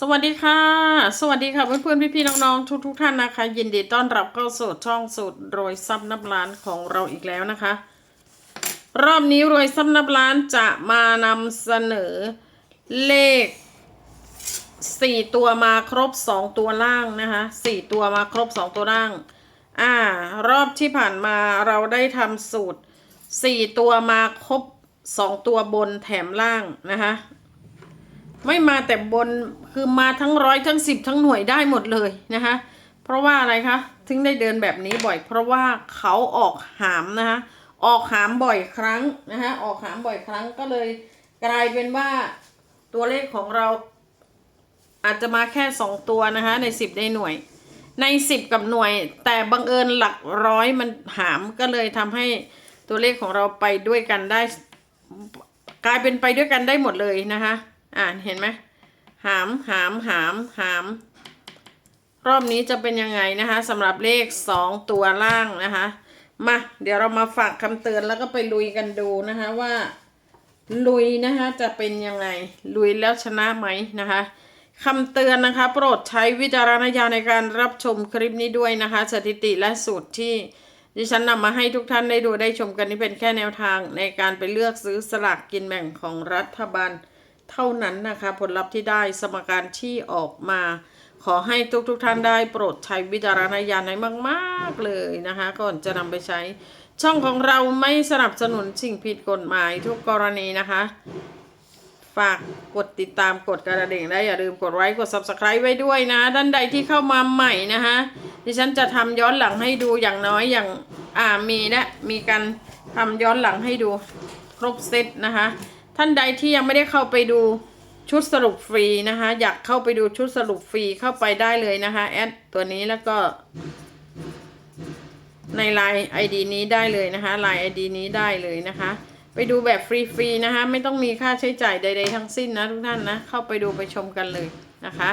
สวัสดีค่ะ สวัสดีค่ะเพื่อนๆพี่ๆน้องๆทุกๆท่านนะคะ ยินดีต้อนรับเข้าสู่ช่องสูตรรวยซับนับล้านของเราอีกแล้วนะคะ รอบนี้รวยซับนับล้านจะมานำเสนอเลขสี่ตัวมาครบสองตัวล่างนะคะสี่ตัวมาครบสองตัวล่างอ่ารอบที่ผ่านมาเราได้ทำสูตรสี่ตัวมาครบสองตัวบนแถมล่างนะคะไม่มาแต่บน คือมาทั้งร้อยทั้งสิบทั้งหน่วยได้หมดเลยนะคะ เพราะว่าอะไรคะถึงได้เดินแบบนี้บ่อย เพราะว่าเขาออกหามนะคะออกหามบ่อยครั้งนะคะออกหามบ่อยครั้งก็เลยกลายเป็นว่าตัวเลขของเราอาจจะมาแค่สองตัวนะคะในสิบในหน่วย ในสิบกับหน่วย แต่บังเอิญหลักร้อยมันหามก็เลยทำให้ตัวเลขของเราไปด้วยกันได้ กลายเป็นไปด้วยกันได้หมดเลยนะคะอ่านเห็นไหม หามหามหามหาม รอบนี้จะเป็นยังไงนะคะสำหรับเลขสองตัวล่างนะคะ มาเดี๋ยวเรามาฝากคำเตือนแล้วก็ไปลุยกันดูนะคะว่า ลุยนะคะจะเป็นยังไง ลุยแล้วชนะไหมนะคะคำเตือนนะคะ โปรดใช้วิจารณญาณในการรับชมคลิปนี้ด้วยนะคะ สถิติและสูตรที่ดิฉันนำมาให้ทุกท่านได้ดูได้ชมกันนี่เป็นแค่แนวทางในการไปเลือกซื้อสลากกินแบ่งของรัฐบาล เท่านั้นนะคะ ผลลัพธ์ที่ได้สมการที่ออกมา ขอให้ทุกทุกๆท่านได้โปรดใช้วิจารณญาณให้มากๆเลยนะคะ ก่อนจะนำไปใช้ ช่องของเราไม่สนับสนุนสิ่งผิดกฎหมายทุกกรณีนะคะฝากกดติดตามกดกระดิ่งได้อย่าลืมกดไลค์กด subscribe ไว้ด้วยนะท่านใดที่เข้ามาใหม่นะคะดิฉันจะทำย้อนหลังให้ดูอย่างน้อยอย่างอ่ามีและมีการทำย้อนหลังให้ดูครบเซตนะคะ ท่านใดที่ยังไม่ได้เข้าไปดูชุดสรุปฟรีนะคะ อยากเข้าไปดูชุดสรุปฟรีเข้าไปได้เลยนะคะแอดตัวนี้แล้วก็ ใน Line ID นี้ได้เลยนะคะ Line ID นี้ได้เลยนะคะ ไปดูแบบฟรีๆนะคะ ไม่ต้องมีค่าใช้จ่ายใด ๆ ทั้งสิ้นนะทุกท่านนะ เข้าไปดูไปชมกันเลยนะคะ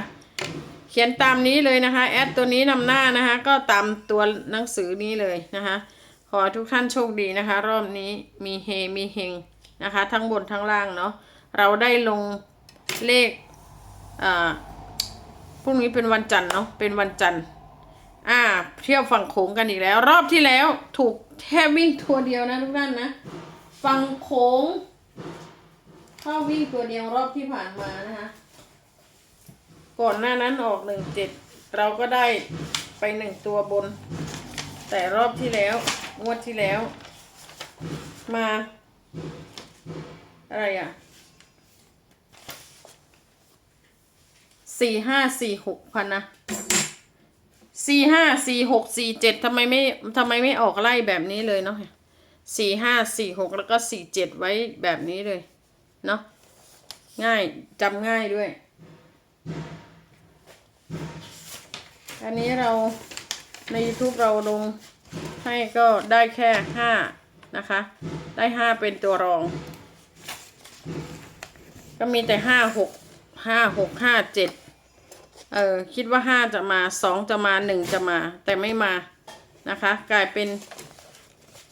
เขียนตามนี้เลยนะคะแอดตัวนี้นำหน้านะคะ ก็ตามตัวหนังสือนี้เลยนะคะ ขอทุกท่านโชคดีนะคะ รอบนี้มีเฮมีเฮง นะคะ ทั้งบนทั้งล่างเนาะเราได้ลงเลขอ่าพรุ่งนี้เป็นวันจันทร์เนาะเป็นวันจันทร์อ่าเที่ยวฝั่งโขงกันอีกแล้ว รอบที่แล้วถูกแค่วิ่งตัวเดียวนะทุกท่านนะฝั่งโขงเข้าวิ่งตัวเดียวรอบที่ผ่านมานะคะก่อนหน้านั้นออกหนึ่งเจ็ดเราก็ได้ไปหนึ่งตัวบน แต่รอบที่แล้ว งวดที่แล้ว มา อะไรอะสี่ห้าสี่หกพันนะสี่ห้าสี่หกสี่เจ็ดทำไมไม่ทำไมไม่ออกไล่แบบนี้เลยเนาะสี่ห้าสี่หกแล้วก็สี่เจ็ดไว้แบบนี้เลย เนาะง่ายจำง่ายด้วย อันนี้เราใน YouTube เราลงให้ก็ได้แค่ห้านะคะ ได้ห้าเป็นตัวรอง ก็มีแต่ห้าหกห้าหกห้าเจ็ดเออคิดว่าห้าจะมาสองจะมาหนึ่งจะมา แต่ไม่มานะคะ กลายเป็น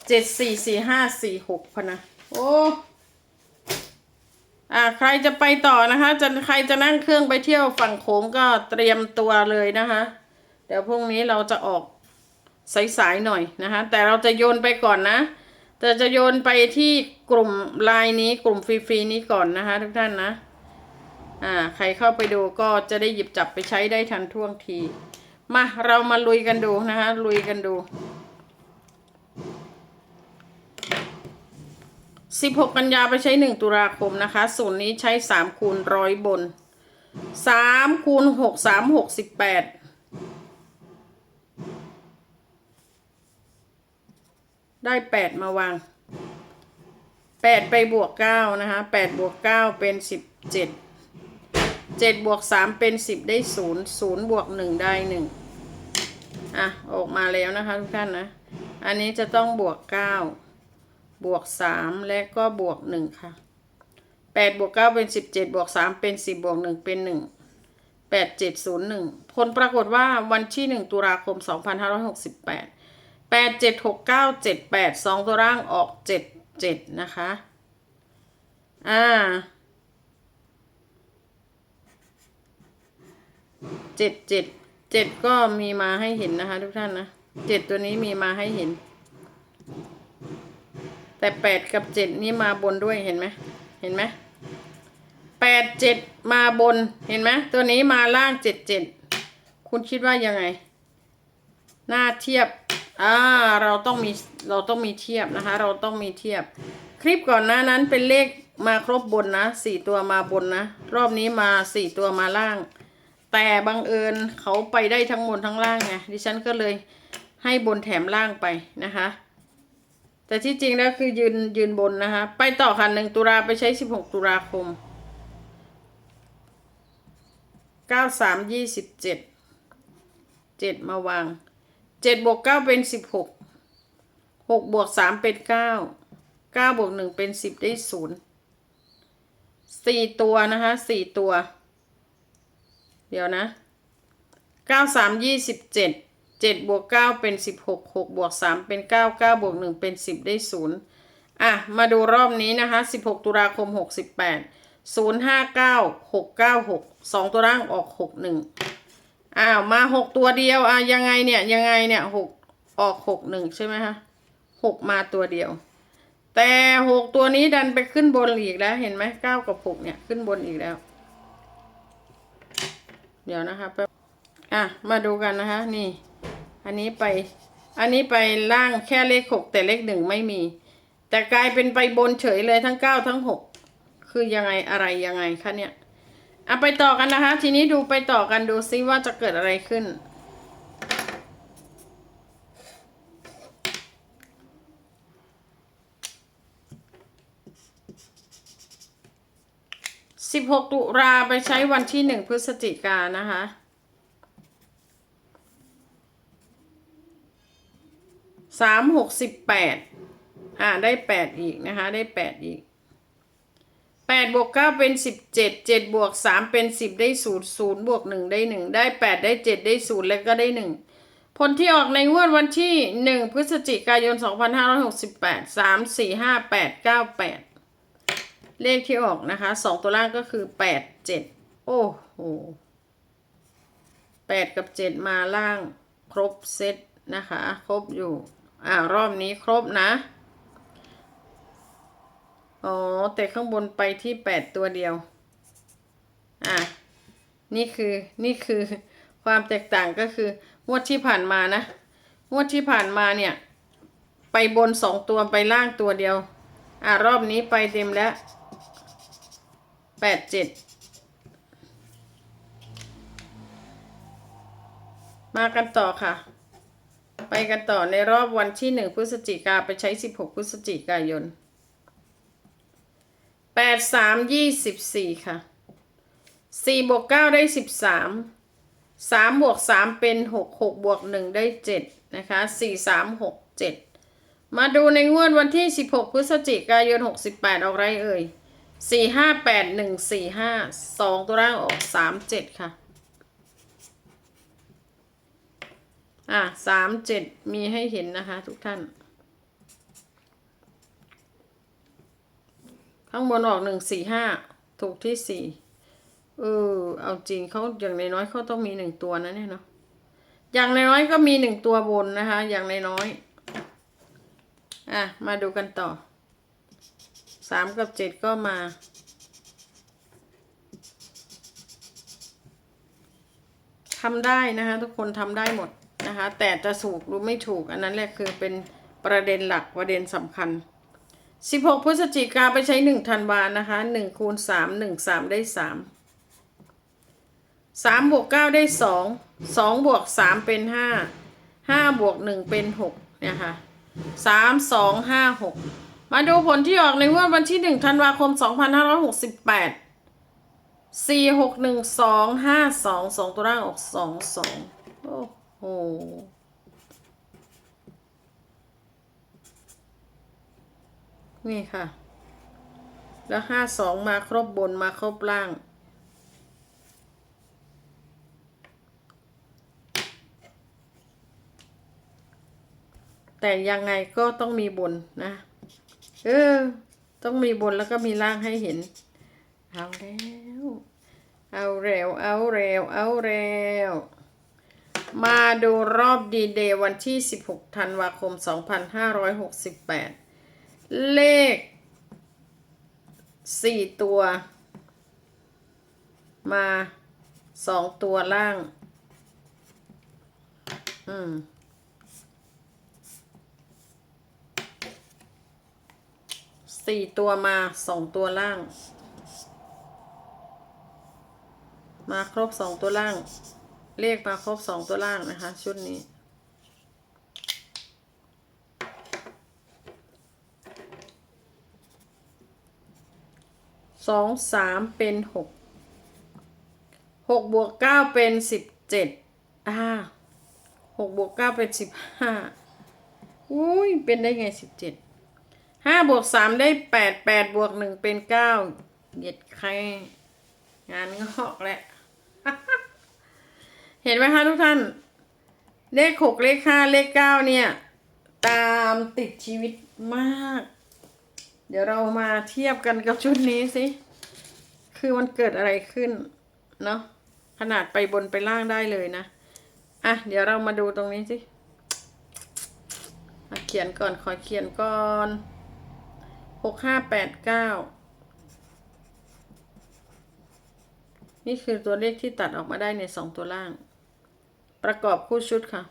เจ็ดสี่สี่ห้าสี่หกพนะโอ้อ่าใครจะไปต่อนะคะ จะใครจะนั่งเครื่องไปเที่ยวฝั่งโขงก็เตรียมตัวเลยนะคะ เดี๋ยวพรุ่งนี้เราจะออกสายๆหน่อยนะคะ แต่เราจะโยนไปก่อนนะ แต่จะโยนไปที่กลุ่มไลน์นี้กลุ่มฟรีๆนี้ก่อนนะคะ ทุกท่านนะ อ่า ใครเข้าไปดูก็จะได้หยิบจับไปใช้ได้ทันท่วงที มาเรามาลุยกันดูนะคะ ลุยกันดู16กันยาไปใช้1ตุลาคมนะคะศูนย์นี้ใช้3คูณร้อยบน3คูณ6 3 6 18 ได้8มาวาง8ไปบวก9นะคะ8บวก9เป็น17เจ็ดบวกสามเป็นสิบได้ศูนย์ศูนย์บวกหนึ่งได้หนึ่งอะ ออกมาแล้วนะคะทุกท่านนะ อันนี้จะต้องบวกเก้าบวกสามและก็บวกหนึ่งค่ะแปดบวกเก้าเป็นสิบเจ็ดบวกสามเป็นสิบบวกหนึ่งเป็นหนึ่งแปดเจ็ดศูนย์หนึ่งผลปรากฏว่าวันที่หนึ่งตุลาคมสองพันห้าร้อยหกสิบแปด แปดเจ็ดหกเก้าเจ็ดแปดสองตัวร่างออกเจ็ดเจ็ดนะคะ อ่าเจ็ดเจ็ดเจ็ดก็มีมาให้เห็นนะคะทุกท่านนะเจ็ดตัวนี้มีมาให้เห็น แต่แปดกับเจ็ดนี่มาบนด้วยเห็นไหมเห็นไหมแปดเจ็ดมาบนเห็นไหมตัวนี้มาล่างเจ็ดเจ็ดคุณคิดว่ายังไง หน้าเทียบ อ่าเราต้องมีเราต้องมีเทียบนะคะ เราต้องมีเทียบ คลิปก่อนหน้านั้นเป็นเลขมาครบบนนะสี่ตัวมาบนนะ รอบนี้มาสี่ตัวมาล่าง แต่บังเอิญเขาไปได้ทั้งบนทั้งล่างไงดิฉันก็เลยให้บนแถมล่างไปนะคะ แต่ที่จริงแล้วคือยืนยืนบนนะคะ ไปต่อค่ะหนึ่งตุลาไปใช้สิบหกตุลาคมเก้าสามยี่สิบเจ็ดเจ็ดมาวาง เจ็ดบวกเก้าเป็นสิบหกหกบวกสามเป็นเก้าเก้าบวกหนึ่งเป็นสิบได้ศูนย์สี่ตัวนะคะสี่ตัว เดี๋ยวนะเก้าสามยี่สิบเจ็ดเจ็ดบวกเก้าเป็นสิบหกหกบวกสามเป็นเก้าเก้าบวกหนึ่งเป็นสิบได้ศูนย์อะ มาดูรอบนี้นะคะสิบหกตุลาคมหกสิบแปดศูนย์ห้าเก้าหกเก้าหกสองตัวร่างออกหกหนึ่ง อ้าวมาหกตัวเดียวอะยังไงเนี่ยยังไงเนี่ยหกออกหกหนึ่งใช่ไหมคะหกมาตัวเดียว แต่หกตัวนี้ดันไปขึ้นบนอีกแล้วเห็นไหมเก้ากับหกเนี่ยขึ้นบนอีกแล้ว เดี๋ยวนะคะแป๊บอะมาดูกันนะคะ นี่ อันนี้ไป อันนี้ไปล่างแค่เลขหกแต่เลขหนึ่งไม่มี แต่กลายเป็นไปบนเฉยเลยทั้งเก้าทั้งหกคือยังไงอะไรยังไงคะเนี่ย เอะไปต่อกันนะคะ ทีนี้ดูไปต่อกันดูซิว่าจะเกิดอะไรขึ้น สิบหกตุลาไปใช้วันที่หนึ่งพฤศจิกานะคะสามหกสิบแปดอ่าได้แปดอีกนะคะ ได้แปดอีก ดบวกเก้าเป็นสิบเจ็ดเจ็ดบวกสามเป็นสิบได้ศูนย์ศูนย์บวกหนึ่งได้หนึ่งได้แปดได้เจ็ดได้ศูนย์แล้วก็ได้หนึ่งผลที่ออกในงวดวันที่หนึ่งพฤศจิกายนสองพันห้าร้อยหกสิบแปดสามสี่ห้าแปดเก้าแปดเลขที่ออกนะคะสองตัวล่างก็คือแปดเจ็ดโอ้โหแปดกับเจ็ดมาล่างครบเซตนะคะ ครบอยู่อ่ารอบนี้ครบนะ อ๋อแต่ข้างบนไปที่แปดตัวเดียว อะ นี่คือนี่คือความแตกต่างก็คืองวดที่ผ่านมานะงวดที่ผ่านมาเนี่ย ไปบนสองตัวไปล่างตัวเดียว อะรอบนี้ไปเต็มแล้วแปดเจ็ดมากันต่อค่ะ ไปกันต่อในรอบวันที่หนึ่งพฤศจิกาไปใช้สิบหกพฤศจิกายน แปดสามยี่สิบสี่ค่ะสี่บวกเก้าได้สิบสามสามบวกสามเป็นหกหกบวกหนึ่งได้เจ็ดนะคะสี่สามหกเจ็ดมาดูในงวดวันที่สิบหกพฤศจิกายนหกสิบแปดออกไรเอ่ยสี่ห้าแปดหนึ่งสี่ห้าสองตัวล่างออกสามเจ็ดค่ะ อะสามเจ็ดมีให้เห็นนะคะทุกท่าน ข้างบนออกหนึ่งสี่ห้าถูกที่สี่เออเอาจริงเขาอย่างน้อยเขาต้องมีหนึ่งตัวนะเนี่ยเนาะอย่างน้อยก็มีหนึ่งตัวบนนะคะ อย่างน้อยอะมาดูกันต่อสามกับเจ็ดก็มาทำได้นะคะทุกคนทำได้หมดนะคะ แต่จะถูกหรือไม่ถูกอันนั้นแหละคือเป็นประเด็นหลักประเด็นสำคัญ 16พฤศจิกาไปใช้1ธันวานะคะ1คูณ3 1 3ได้3 3บวก9ได้2 2บวก3เป็น5 5บวก1เป็น6เนี่ยค่ะ3 2 5 6มาดูผลที่ออกในงวดวันที่1ธันวาคม2568สี่หกหนึ่งสองห้าสองสองตัวล่างออกสองสองโอ้โห นี่ค่ะ แล้วห้าสองมาครบบนมาครบล่าง แต่ยังไงก็ต้องมีบนนะ เออ ต้องมีบนแล้วก็มีล่างให้เห็น เอาแล้ว เอาเร็วเอาเร็วเอาเร็วมาดูรอบดีเดย์วันที่ 16 ธันวาคม 2568 เลข4ตัว มา2ตัวล่าง อืม สี่ตัวมาสองตัวล่าง มาครบสองตัวล่าง เลขมาครบสองตัวล่างนะคะ ชุดนี้ สองสามเป็นหกหกบวกเก้าเป็นสิบเจ็ดอ่าหกบวกเก้าเป็นสิบห้าอุ้ยเป็นได้ไงสิบเจ็ดห้าบวกสามได้แปดแปดบวกหนึ่งเป็นเก้าเหยียดใครงานงอกแหละ เห็นไหมคะทุกท่าน เลขหกเลขห้าเลขเก้าเนี่ย ตามติดชีวิตมาก เดี๋ยวเรามาเทียบกันกับชุดนี้สิ คือมันเกิดอะไรขึ้น เนาะขนาดไปบนไปล่างได้เลยนะ อะ เดี๋ยวเรามาดูตรงนี้สิเขียนก่อนขอเขียนก่อนหกห้าแปดเก้านี่คือตัวเลขที่ตัดออกมาได้ในสองตัวล่าง ประกอบคู่ชุดค่ะ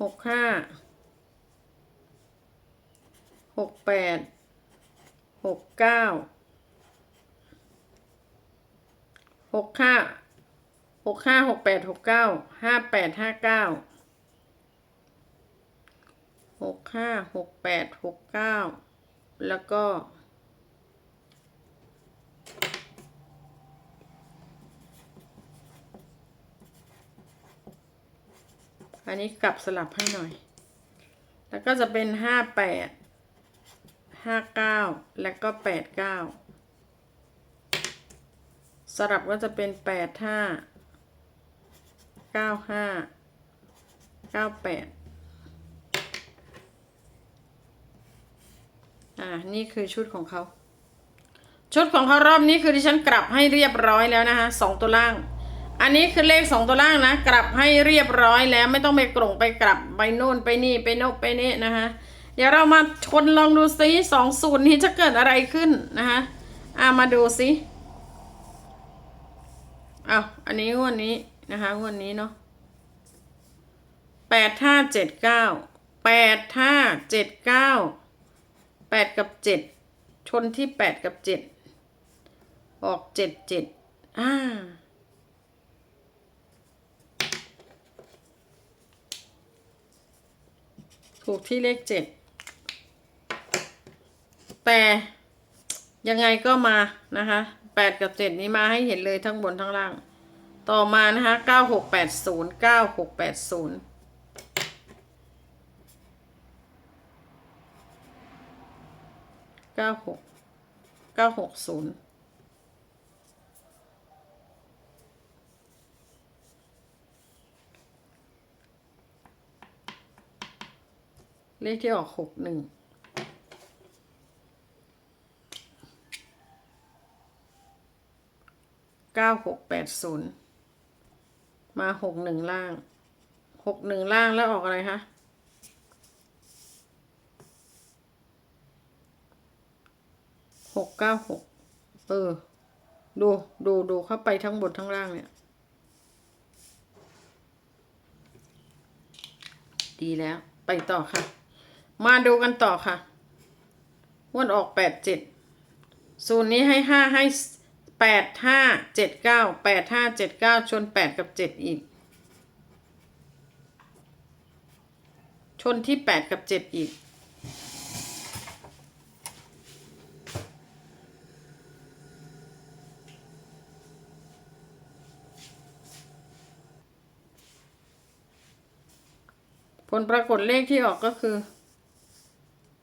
หกห้า หกแปดหกเก้าหกห้าหกห้าหกแปดหกเก้าห้าแปดห้าเก้าหกห้าหกแปดหกเก้าแล้วก็อันนี้กลับสลับให้หน่อย แล้วก็จะเป็นห้าแปด ห้าเก้าแล้วก็แปดเก้าสลับก็จะเป็นแปดห้าเก้าห้าเก้าแปดอ่า นี่คือชุดของเขา ชุดของเขารอบนี้คือที่ฉันกลับให้เรียบร้อยแล้วนะคะสองตัวล่าง อันนี้คือเลขสองตัวล่างนะ กลับให้เรียบร้อยแล้วไม่ต้องไปกลงไปกลับ ไปโน่นไปนี่ไปโน่นไปนี่นะคะ เดี๋ยวเรามาชนลองดูซิสองสูตรนี้จะเกิดอะไรขึ้นนะคะอ่ามาดูซิอ้าวอันนี้งวดนี้นะคะงวดนี้เนาะแปดห้าเจ็ดเก้าแปดห้าเจ็ดเก้าแปดกับเจ็ดชนที่แปดกับเจ็ดออกเจ็ดเจ็ดอ่าถูกที่เลขเจ็ด แต่ยังไงก็มานะคะแปดกับเจ็ดนี้มาให้เห็นเลยทั้งบนทั้งล่าง ต่อมานะคะเก้าหกแปดศูนย์เก้าหกแปดศูนย์เก้าหกเก้าหกศูนย์เลขที่ออกหกหนึ่ง เก้าหกแปดศูนย์มาหกหนึ่งล่างหกหนึ่งล่างแล้วออกอะไรคะหกเก้าหกเออ ดูดูดูเข้าไปทั้งบนทั้งล่างเนี่ย ดีแล้วไปต่อค่ะ มาดูกันต่อค่ะวันออกแปดเจ็ดศูนย์นี้ให้ห้าให้ แปดห้าเจ็ดเก้าแปดห้าเจ็ดเก้าชนแปดกับเจ็ดอีก ชนที่แปดกับเจ็ดอีก ผลปรากฏเลขที่ออกก็คือ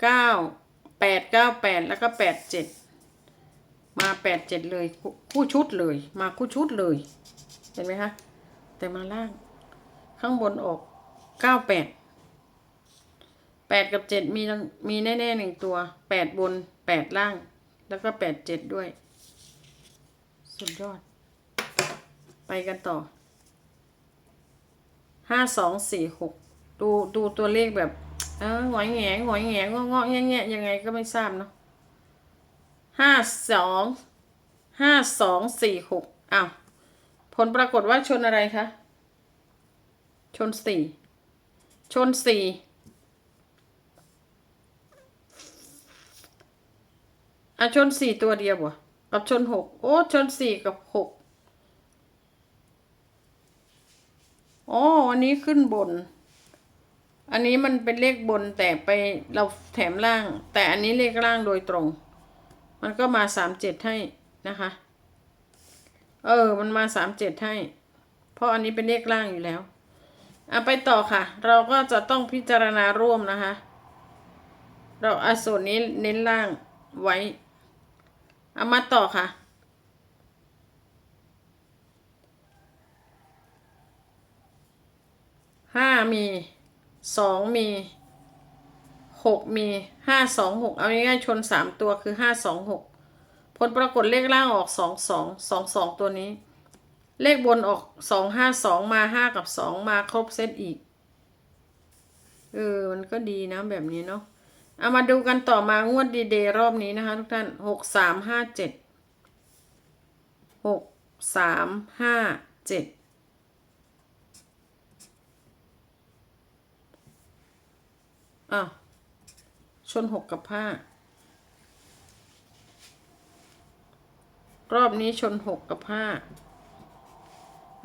เก้าแปดเก้าแปดแล้วก็แปดเจ็ด มาแปดเจ็ดเลย คู่ชุดเลย มาคู่ชุดเลย เห็นไหมคะ แต่มาล่าง ข้างบนออกเก้าแปดแปดกับเจ็ดมีมีแน่ๆหนึ่งตัวแปดบนแปดล่าง แล้วก็แปดเจ็ดด้วย สุดยอด ไปกันต่อห้าสองสี่หกดูดูตัวเลขแบบ เออหงอยแหงหงอยแหงงอๆแงะแงะยังไงก็ไม่ทราบเนาะ ห้าสองห้าสองสี่หกอ้าวผลปรากฏว่าชนอะไรคะ ชนสี่ชนสี่อะชนสี่ตัวเดียวบ่กับชนหกโอ้ชนสี่กับหกโอ๋ออันนี้ขึ้นบน อันนี้มันเป็นเลขบนแต่ไปเราแถมล่าง แต่อันนี้เลขล่างโดยตรง มันก็มาสามเจ็ดให้นะคะ เออ มันมาสามเจ็ดให้ เพราะอันนี้เป็นเลขล่างอยู่แล้วอะไปต่อค่ะ เราก็จะต้องพิจารณาร่วมนะคะ เราอาส่วนนี้เน้นล่างไว้เอามาต่อค่ะห้ามีสองมี หกมีห้าสองหกเอาง่ายๆชนสามตัวคือห้าสองหกผลปรากฏเลขล่างออกสองสองสองสองตัวนี้ เลขบนออกสองห้าสองมาห้ากับสองมาครบเซตอีก เออ มันก็ดีนะแบบนี้เนาะเอามาดูกันต่อมางวดดีเดย์รอบนี้นะคะทุกท่านหกสามห้าเจ็ดหกสามห้าเจ็ดอ้าว ชนหกกับห้ารอบนี้ชนหกกับห้า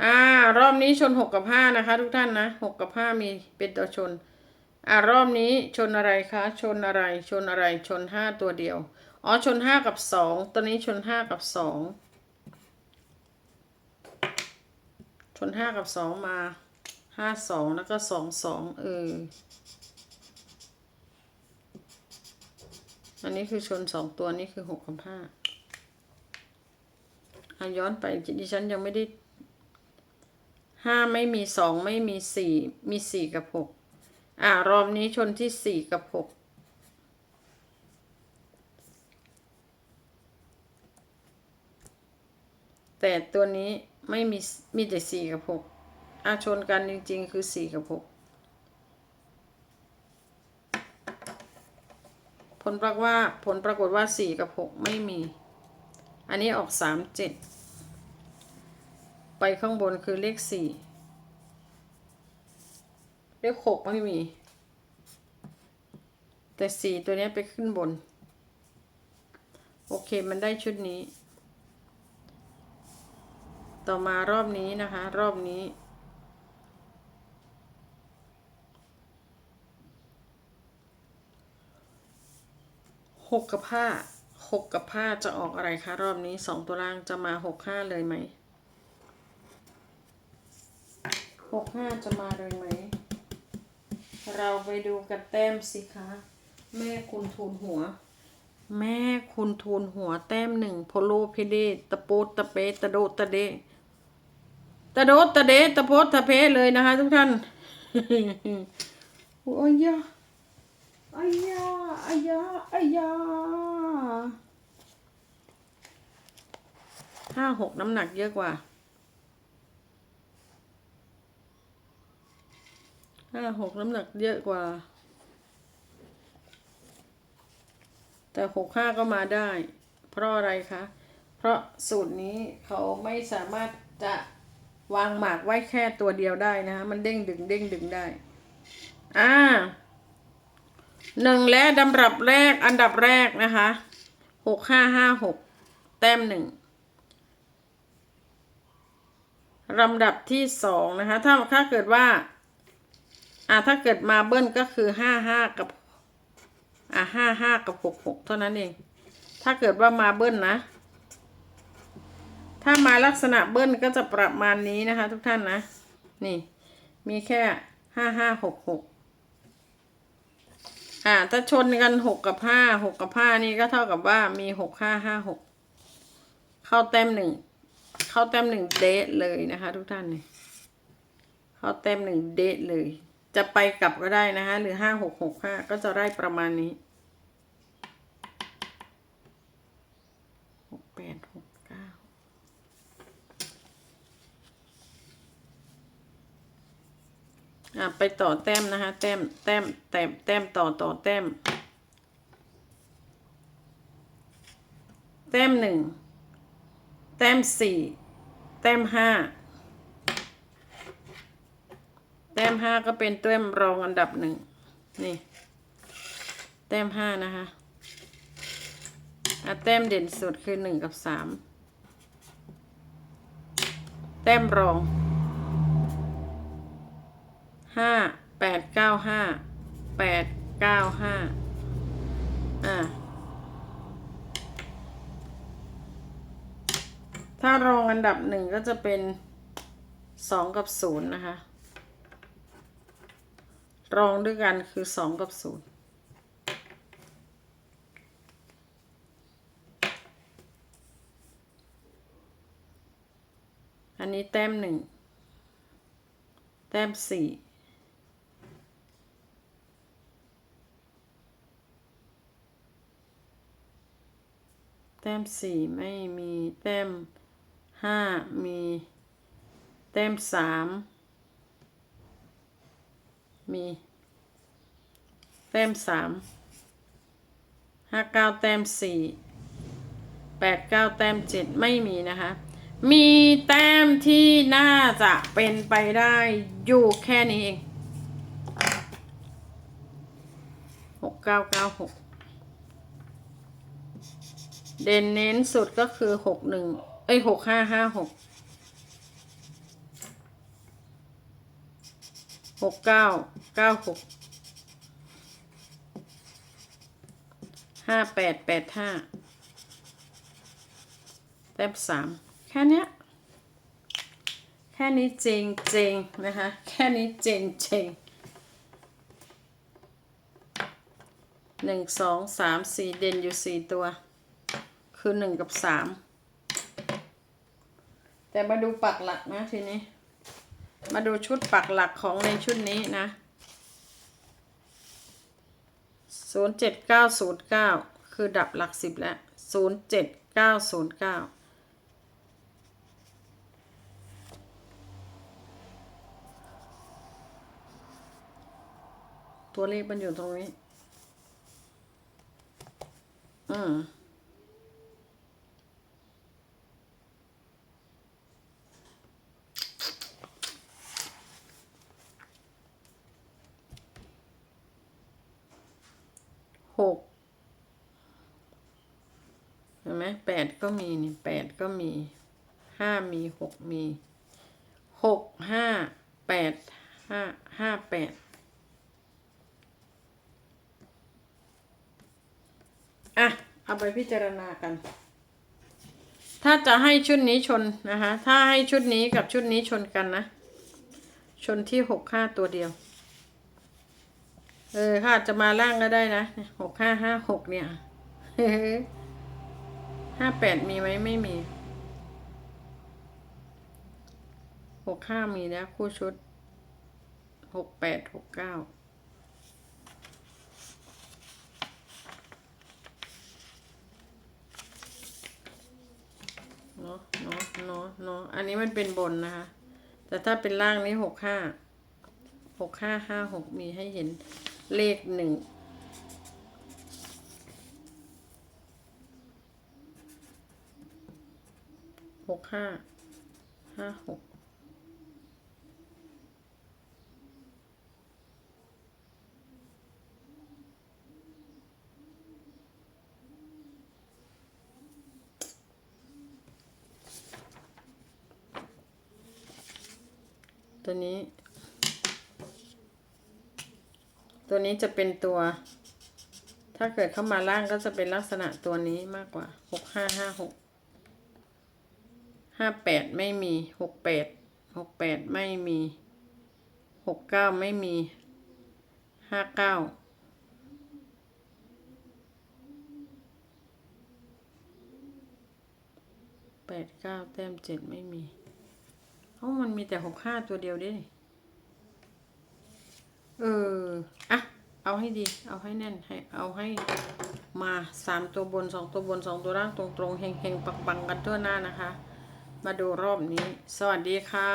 อ่ารอบนี้ชนหกกับห้านะคะ ทุกท่านนะหกกับห้ามีเป็นตัวชน อ่ารอบนี้ชนอะไรคะ ชนอะไร ชนอะไร ชนห้าตัวเดียว อ๋อ ชนห้ากับสองตัวนี้ชนห้ากับสองชนห้ากับสองมาห้าสองแล้วก็สองสองเออ อันนี้คือชนสองตัวนี้คือหกกับห้าอะย้อนไปดิฉันยังไม่ได้ห้าไม่มีสองไม่มีสี่มีสี่กับหกอ่ารอบนี้ชนที่สี่กับหกแต่ตัวนี้ไม่มีมีแต่สี่กับหกอาชนกันจริง ๆ คือสี่กับหก ลปรากฏว่าผลปรากฏว่าสี่กับหกไม่มี อันนี้ออกสามเจ็ดไปข้างบนคือเลขสี่เลขหกไม่มี แต่สี่ตัวนี้ไปขึ้นบน โอเคมันได้ชุดนี้ ต่อมารอบนี้นะคะ รอบนี้ หกกับห้าหกกับห้าจะออกอะไรคะ รอบนี้สองตัวล่างจะมาหกห้าเลยไหมหกห้าจะมาเลยไหม เราไปดูกันแต้มสิคะ แม่คุณทูลหัว แม่คุณทูลหัวแต้มหนึ่งโพโลเพเดตะโปดตะเปตะโดตะเดตะโดตะเดตะโพดตะเพเลยนะคะทุกท่าน โอ้ยยะ อายาอายาอายาห้าหกน้ำหนักเยอะกว่าห้าหกน้ำหนักเยอะกว่า แต่หกห้าก็มาได้ เพราะอะไรคะ เพราะสูตรนี้เขาไม่สามารถจะวางหมากไว้แค่ตัวเดียวได้นะคะมันเด้งดึงเด้งดึงได้ อ่า หนึ่งและดำรับแรกอันดับแรกนะคะหกห้าห้าหกแต้มหนึ่งลำดับที่สองนะคะ ถ้าถ้าเกิดว่า อ่าถ้าเกิดมาเบิ้ลก็คือห้าห้ากับ อ่าห้าห้ากับหกหกเท่านั้นเอง ถ้าเกิดว่ามาเบิ้ลนะ ถ้ามาลักษณะเบิ้ลก็จะประมาณนี้นะคะ ทุกท่านนะ นี่ มีแค่ห้าห้าหกหก อ่า ถ้าชนกันหกกับห้าหกกับห้านี่ก็เท่ากับว่ามีหกห้าห้าหกเข้าเต็มหนึ่งเข้าเต็มหนึ่งเดทเลยนะคะ ทุกท่านเนี่ยเข้าเต็มหนึ่งเดทเลย จะไปกลับก็ได้นะคะ หรือห้าหกหกห้าก็จะได้ประมาณนี้หกแปดหกเก้า อะไปต่อแต้มนะคะแต้มแต้มแต้มแต้มต่อต่อแต้ม แต้มหนึ่งแต้มสี่แต้มห้าแต้มห้าก็เป็นแต้มรองอันดับหนึ่งนี่ แต้มห้านะคะอะแต้มเด่นสุดคือหนึ่งกับสามแต้มรอง ห้าแปดเก้าห้าแปดเก้าห้าอ่าถ้ารองอันดับหนึ่งก็จะเป็นสองกับศูนย์นะคะ รองด้วยกันคือสองกับศูนย์อันนี้แต้มหนึ่งแต้มสี่ ต้มสี่ไม่มีแต้มห้ามีแต้มสามมีแต้มสามห้าเก้าแต้มสี่แปดเก้าแต้มเจ็ดไม่มีนะคะ มีแต้มที่น่าจะเป็นไปได้อยู่แค่นี้เองหกเก้าเก้าหก เด่นเน้นสุดก็คือหกหนึ่งเอ้ยหกห้าห้าหกหกเก้าเก้าหกห้าแปดแปดห้าแต้มสามแค่นี้แค่นี้เจงเจงนะคะ แค่นี้เจงเจงหนึ่งสองสามสี่เด่นอยู่สี่ตัว คือหนึ่งกับสามแต่มาดูปักหลักนะทีนี้ มาดูชุดปักหลักของในชุดนี้นะศูนย์เจ็ดเก้าศูนย์เก้าคือดับหลักสิบแล้วศูนย์เจ็ดเก้าศูนย์เก้าตัวเลขมันอยู่ตรงนี้ อืม หกเห็นไหมแปดก็มีนี่แปดก็มีห้ามีหกมีหกห้าแปดห้าห้าแปดอะ เอาไปพิจารณากัน ถ้าจะให้ชุดนี้ชนนะคะ ถ้าให้ชุดนี้กับชุดนี้ชนกันนะ ชนที่หกห้าตัวเดียว เออค่ะจะมาล่างก็ได้นะหกห้าห้าหกเนี่ยห้าแปดมีไหมไม่มีหกห้ามีแล้วคู่ชุดหกแปดหกเก้าเนาะเนาะเนาะเนาะอันนี้มันเป็นบนนะคะ แต่ถ้าเป็นล่างนี้หกห้าหกห้าห้าหกมีให้เห็น เลขหนึ่งหกห้าห้าหกตัวนี้ ตัวนี้จะเป็นตัว ถ้าเกิดเข้ามาล่างก็จะเป็นลักษณะตัวนี้มากกว่าหกห้าห้าหกห้าแปดไม่มีหกแปดหกแปดไม่มีหกเก้าไม่มีห้าเก้าแปดเก้าแต้มเจ็ดไม่มีเพราะมันมีแต่หกห้าตัวเดียวดิ เออ อะ เอาให้ดี เอาให้แน่น ให้ เอาให้มาสามตัวบนสองตัวบนสองตัวล่างตรงตรงๆเฮงเฮงปักปังๆ กันทั่วหน้านะคะ มาดูรอบนี้ สวัสดีค่ะ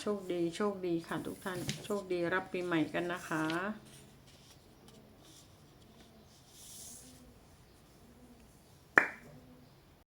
โชคดี โชคดีค่ะทุกท่าน โชคดีรับปีใหม่กันนะคะ